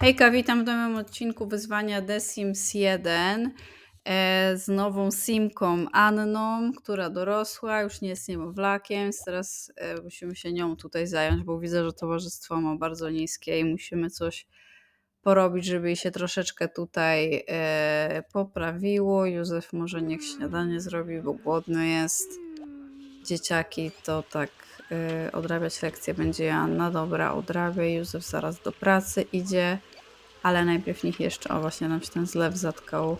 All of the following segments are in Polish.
Hejka, witam w nowym odcinku wyzwania The Sims 1 e, z nową simką Anną, która dorosła, już nie jest niemowlakiem, więc teraz e, musimy się nią tutaj zająć, bo widzę, że towarzystwo ma bardzo niskie i musimy coś porobić, żeby jej się troszeczkę tutaj e, poprawiło. Józef może niech śniadanie zrobi, bo głodny jest. Dzieciaki to tak y, odrabiać lekcje będzie Joanna. Dobra, odrabia. Józef zaraz do pracy idzie. Ale najpierw niech jeszcze, o właśnie nam się ten zlew zatkał.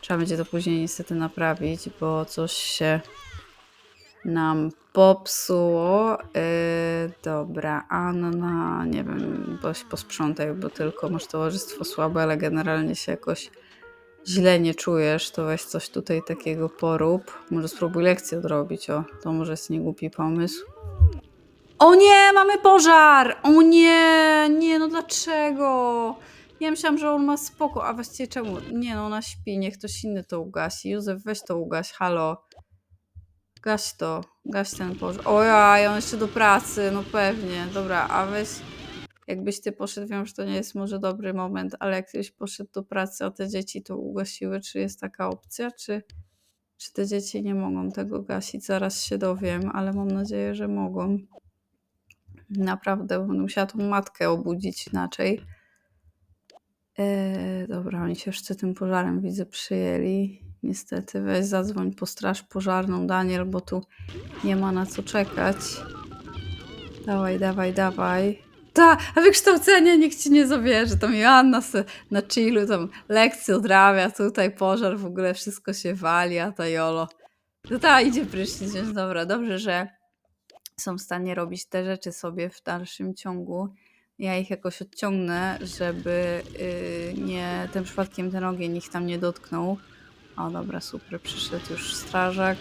Trzeba będzie to później niestety naprawić, bo coś się nam popsuło. Yy, dobra, Anna, nie wiem, boś posprzątaj, bo tylko masz towarzystwo słabe, ale generalnie się jakoś źle nie czujesz, to weź coś tutaj takiego porób. Może spróbuj lekcję odrobić, o, to może jest niegłupi pomysł. O nie, mamy pożar! O nie, nie, no dlaczego? Ja myślałam, że on ma spoko, a właściwie czemu? Nie no, ona śpi, niech ktoś inny to ugasi. Józef, weź to ugaś, halo. Gaś to, gaś ten pożar. Ojaj, on jeszcze do pracy, no pewnie. Dobra, a weź, jakbyś ty poszedł, wiem, że to nie jest może dobry moment, ale jak ktoś poszedł do pracy, a te dzieci to ugasiły, czy jest taka opcja, czy, czy te dzieci nie mogą tego gasić? Zaraz się dowiem, ale mam nadzieję, że mogą. Naprawdę, będę musiała tą matkę obudzić inaczej. Eee, dobra, oni się jeszcze tym pożarem widzę przyjęli. Niestety, weź zadzwoń po straż pożarną, Daniel, bo tu nie ma na co czekać. Dawaj, dawaj, dawaj. Ta, a wykształcenie nikt ci nie zabierze. Tam Joanna se na chillu, tam lekcje odrabia, tutaj pożar, w ogóle wszystko się wali, a ta Jolo. No ta, idzie prysznic, więc dobra, dobrze, że są w stanie robić te rzeczy sobie w dalszym ciągu. Ja ich jakoś odciągnę, żeby yy, nie tym przypadkiem ten ogień ich tam nie dotknął. O dobra, super, przyszedł już strażak.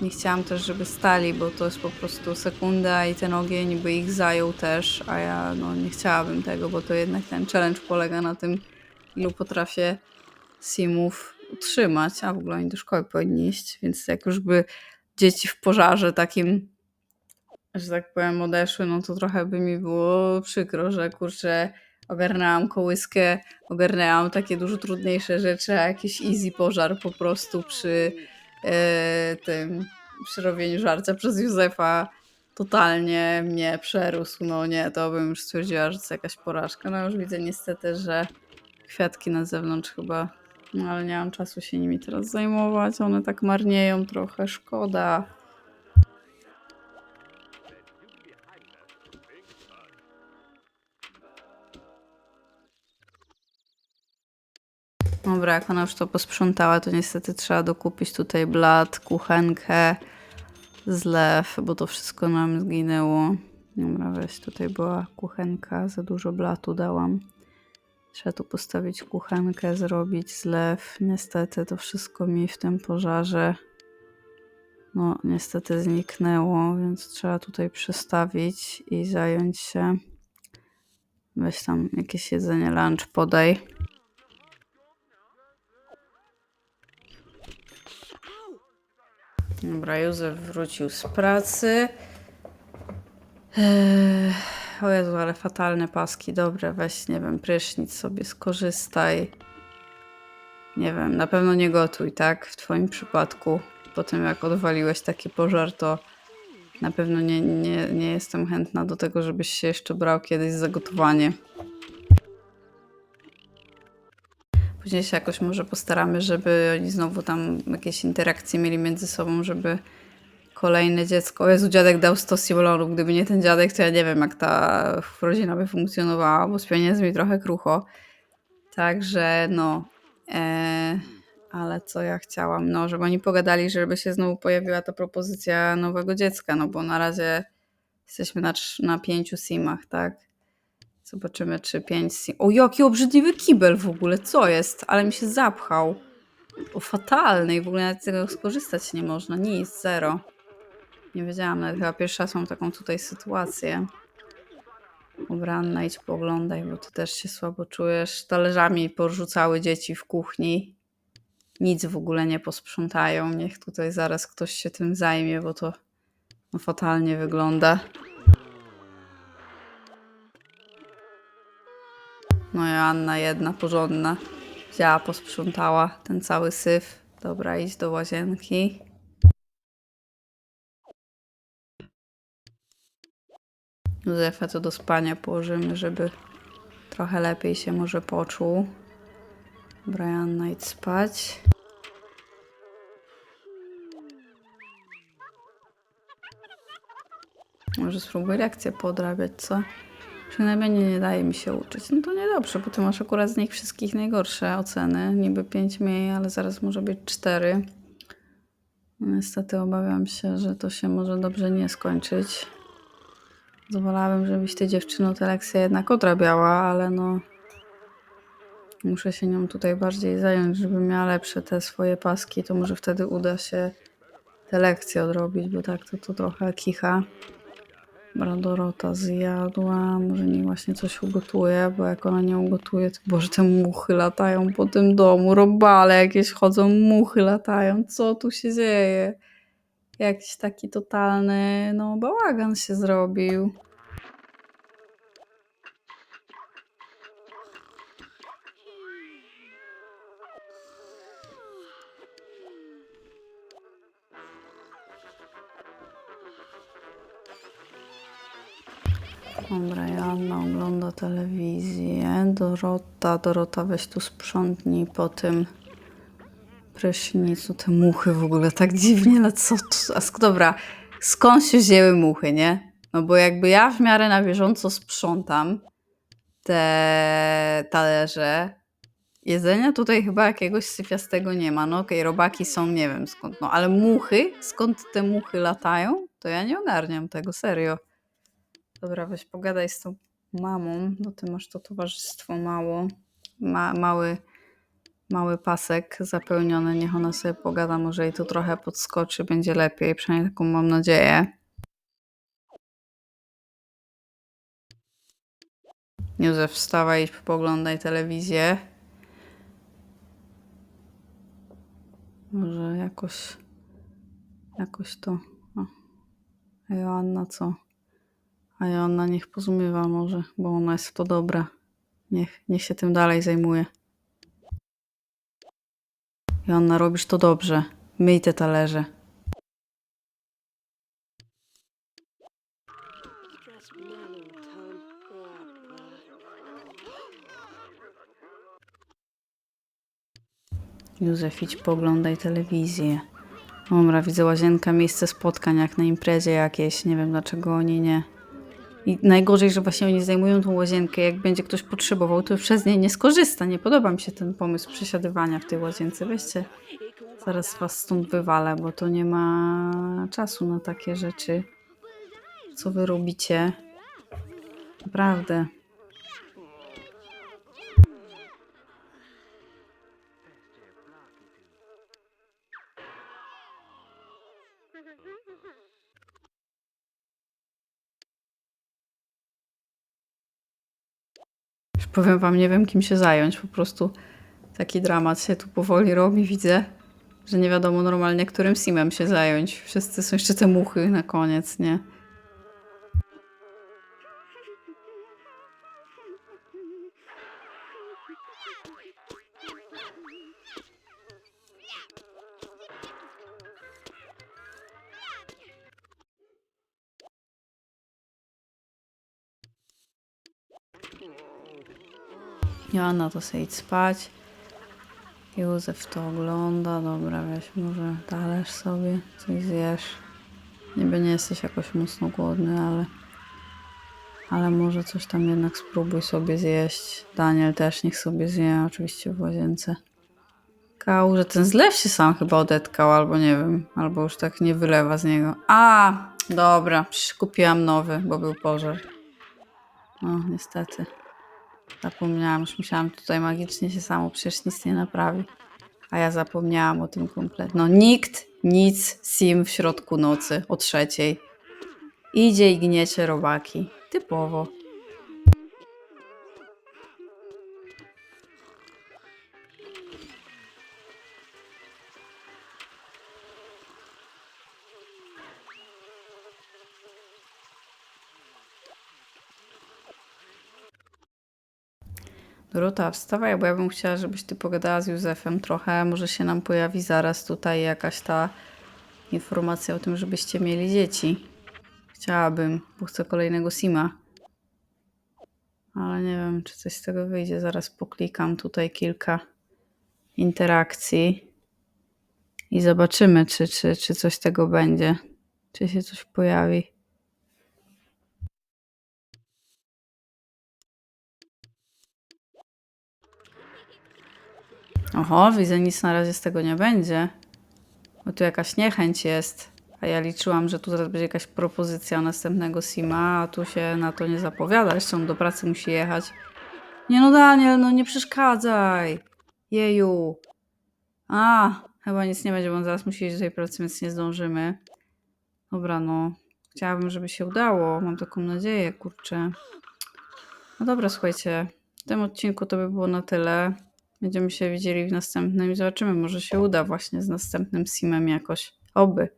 Nie chciałam też, żeby stali, bo to jest po prostu sekunda i ten ogień by ich zajął też, a ja no, nie chciałabym tego, bo to jednak ten challenge polega na tym, ilu potrafię simów utrzymać, a w ogóle oni do szkoły powinni iść, więc jak już by dzieci w pożarze takim, że tak powiem, odeszły, no to trochę by mi było przykro, że kurczę, ogarnęłam kołyskę, ogarnęłam takie dużo trudniejsze rzeczy, a jakiś easy pożar po prostu przy tym, przy robieniu żarcia przez Józefa totalnie mnie przerósł. No nie, to bym już stwierdziła, że to jakaś porażka. No już widzę niestety, że kwiatki na zewnątrz chyba, no ale nie mam czasu się nimi teraz zajmować. One tak marnieją trochę, szkoda. Dobra, jak ona już to posprzątała, to niestety trzeba dokupić tutaj blat, kuchenkę, zlew, bo to wszystko nam zginęło. Dobra, weź, tutaj była kuchenka, za dużo blatu dałam. Trzeba tu postawić kuchenkę, zrobić zlew. Niestety to wszystko mi w tym pożarze no niestety zniknęło, więc trzeba tutaj przestawić i zająć się. Weź tam jakieś jedzenie, lunch podaj. Dobra, Józef wrócił z pracy. Eee, o Jezu, ale fatalne paski. Dobre, weź, nie wiem, prysznic sobie skorzystaj. Nie wiem, na pewno nie gotuj, tak? W twoim przypadku. Po tym jak odwaliłeś taki pożar, to na pewno nie, nie, nie jestem chętna do tego, żebyś się jeszcze brał kiedyś za gotowanie. Później się jakoś może postaramy, żeby oni znowu tam jakieś interakcje mieli między sobą, żeby kolejne dziecko. O Jezu, dziadek dał 100 simulonów. Gdyby nie ten dziadek, to ja nie wiem, jak ta rodzina by funkcjonowała, bo z pieniędzmi trochę krucho. Także no. E, ale co ja chciałam? No, żeby oni pogadali, żeby się znowu pojawiła ta propozycja nowego dziecka, no bo na razie jesteśmy na, na pięciu simach, tak? Zobaczymy, czy pięć. O, jaki obrzydliwy kibel w ogóle, co jest? Ale mi się zapchał. O, fatalny i w ogóle nawet z tego skorzystać nie można. Nic, zero. Nie wiedziałam, nawet chyba pierwszy raz mam taką tutaj sytuację. Dobra, Anna, idź pooglądaj, bo ty też się słabo czujesz. Talerzami porzucały dzieci w kuchni. Nic w ogóle nie posprzątają. Niech tutaj zaraz ktoś się tym zajmie, bo to no, fatalnie wygląda. No Joanna jedna porządna. Wzięła, posprzątała ten cały syf. Dobra, idź do łazienki. Józefa to do spania położymy, żeby trochę lepiej się może poczuł. Dobra, Joanna, idź spać. Może spróbuj lekcję podrabiać, co? Przynajmniej nie, daje mi się uczyć. No to niedobrze, bo ty masz akurat z nich wszystkich najgorsze oceny. Niby 5 mniej, ale zaraz może być 4. No Niestety obawiam się, że to się może dobrze nie skończyć. Zwolałabym, żebyś ty dziewczyno tę lekcję jednak odrabiała, ale no... Muszę się nią tutaj bardziej zająć, żeby miała lepsze te swoje paski. To może wtedy uda się te lekcje odrobić, bo tak to, to trochę kicha. Dobra, Dorota zjadła, może nie właśnie coś ugotuje, bo jak ona nie ugotuje, to boże, te muchy latają po tym domu, robale jakieś chodzą, muchy latają, co tu się dzieje? Jakiś taki totalny, no bałagan się zrobił. Dobra, Joanna ogląda telewizję. Dorota, Dorota, weź tu sprzątnij po tym prysznicu. Te muchy w ogóle tak dziwnie, co tu? A sk- dobra, skąd się wzięły muchy, nie? No bo jakby ja w miarę na bieżąco sprzątam te talerze. Jedzenia tutaj chyba jakiegoś syfiastego nie ma. No okej, robaki są, nie wiem skąd, no ale muchy, skąd te muchy latają, to ja nie ogarniam tego, serio. Dobra, weź pogadaj z tą mamą, bo ty masz to towarzystwo mało. Ma, mały, mały pasek zapełniony. Niech ona sobie pogada, może jej to trochę podskoczy, będzie lepiej. Przynajmniej taką mam nadzieję. Józef, wstawaj poglądaj telewizję. Może jakoś, jakoś to. O. A Joanna co? A Joanna niech pozmywa może, bo ona jest w to dobra. Niech, niech się tym dalej zajmuje. Joanna, robisz to dobrze. Myj te talerze. Józef, idź poglądaj telewizję. Dobra, widzę łazienka, miejsce spotkań jak na imprezie jakieś. Nie wiem dlaczego oni nie. I najgorzej, że właśnie oni zajmują tą łazienkę. Jak będzie ktoś potrzebował, to przez niej nie skorzysta. Nie podoba mi się ten pomysł przesiadywania w tej łazience. Weźcie, zaraz was stąd wywalę, bo to nie ma czasu na takie rzeczy. Co wy robicie? Naprawdę. Powiem wam, nie wiem kim się zająć. Po prostu taki dramat się tu powoli robi. Widzę, że nie wiadomo normalnie, którym simem się zająć. Wszyscy są jeszcze te muchy na koniec, nie? Joanna to sobie idź spać. Józef to ogląda. Dobra, weź może talerz sobie, coś zjesz. Niby nie jesteś jakoś mocno głodny, ale... Ale może coś tam jednak spróbuj sobie zjeść. Daniel też niech sobie zje, oczywiście w łazience. Kał, że ten zlew się sam chyba odetkał, albo nie wiem, albo już tak nie wylewa z niego. A, dobra, kupiłam nowy, bo był pożar. No, niestety. Zapomniałam, już musiałam tutaj magicznie się samo, przecież nic nie naprawi. A ja zapomniałam o tym kompletnie. No nikt, nic, sim w środku nocy o trzeciej. Idzie i gniecie robaki. Typowo. Dorota, wstawaj, bo ja bym chciała, żebyś ty pogadała z Józefem trochę. Może się nam pojawi zaraz tutaj jakaś ta informacja o tym, żebyście mieli dzieci. Chciałabym, bo chcę kolejnego Sima. Ale nie wiem, czy coś z tego wyjdzie. Zaraz poklikam tutaj kilka interakcji i zobaczymy, czy, czy, czy coś z tego będzie. Czy się coś pojawi. Oho, widzę, nic na razie z tego nie będzie. Bo tu jakaś niechęć jest. A ja liczyłam, że tu zaraz będzie jakaś propozycja następnego Sima, a tu się na to nie zapowiada. Jeszcze on do pracy musi jechać. Nie no Daniel, no nie przeszkadzaj. Jeju. A, chyba nic nie będzie, bo on zaraz musi iść do tej pracy, więc nie zdążymy. Dobra, no. Chciałabym, żeby się udało. Mam taką nadzieję, kurczę. No dobra, słuchajcie. W tym odcinku to by było na tyle. Będziemy się widzieli w następnym i zobaczymy, może się uda właśnie z następnym simem jakoś. Oby.